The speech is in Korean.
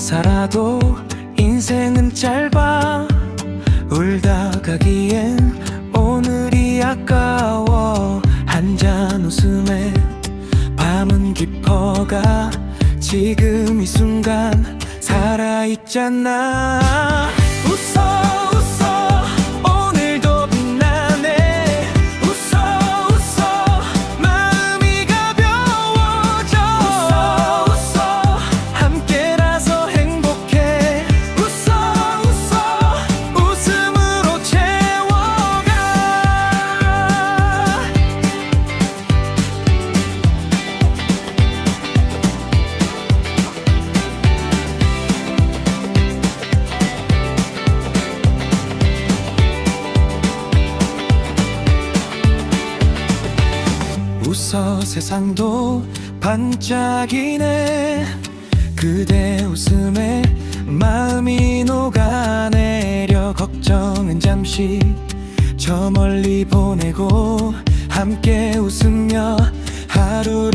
살아도 인생은 짧아. 울다 가기엔 오늘이 아까워. 한 잔 웃음에 밤은 깊어가. 지금 이 순간 살아있잖아. 웃어 웃어 세상도 반짝이네. 그대 웃음에 마음이 녹아내려 걱정은 잠시 저 멀리 보내고 함께 웃으며 하루